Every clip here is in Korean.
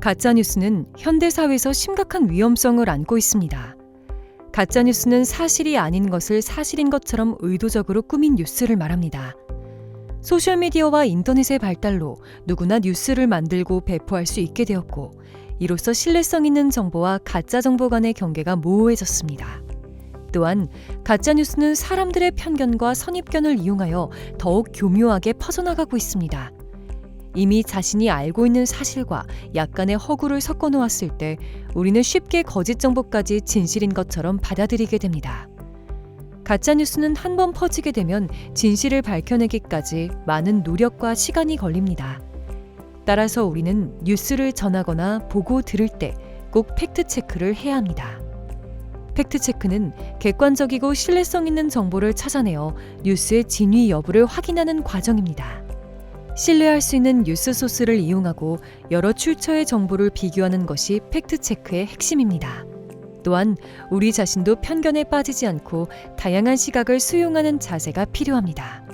가짜뉴스는 현대사회에서 심각한 위험성을 안고 있습니다. 가짜뉴스는 사실이 아닌 것을 사실인 것처럼 의도적으로 꾸민 뉴스를 말합니다. 소셜미디어와 인터넷의 발달로 누구나 뉴스를 만들고 배포할 수 있게 되었고, 이로써 신뢰성 있는 정보와 가짜 정보 간의 경계가 모호해졌습니다. 또한 가짜뉴스는 사람들의 편견과 선입견을 이용하여 더욱 교묘하게 퍼져나가고 있습니다. 이미 자신이 알고 있는 사실과 약간의 허구를 섞어 놓았을 때 우리는 쉽게 거짓 정보까지 진실인 것처럼 받아들이게 됩니다. 가짜 뉴스는 한 번 퍼지게 되면 진실을 밝혀내기까지 많은 노력과 시간이 걸립니다. 따라서 우리는 뉴스를 전하거나 보고 들을 때 꼭 팩트 체크를 해야 합니다. 팩트 체크는 객관적이고 신뢰성 있는 정보를 찾아내어 뉴스의 진위 여부를 확인하는 과정입니다. 신뢰할 수 있는 뉴스 소스를 이용하고 여러 출처의 정보를 비교하는 것이 팩트체크의 핵심입니다. 또한 우리 자신도 편견에 빠지지 않고 다양한 시각을 수용하는 자세가 필요합니다.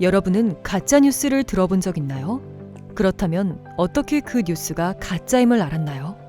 여러분은 가짜 뉴스를 들어본 적 있나요? 그렇다면 어떻게 그 뉴스가 가짜임을 알았나요?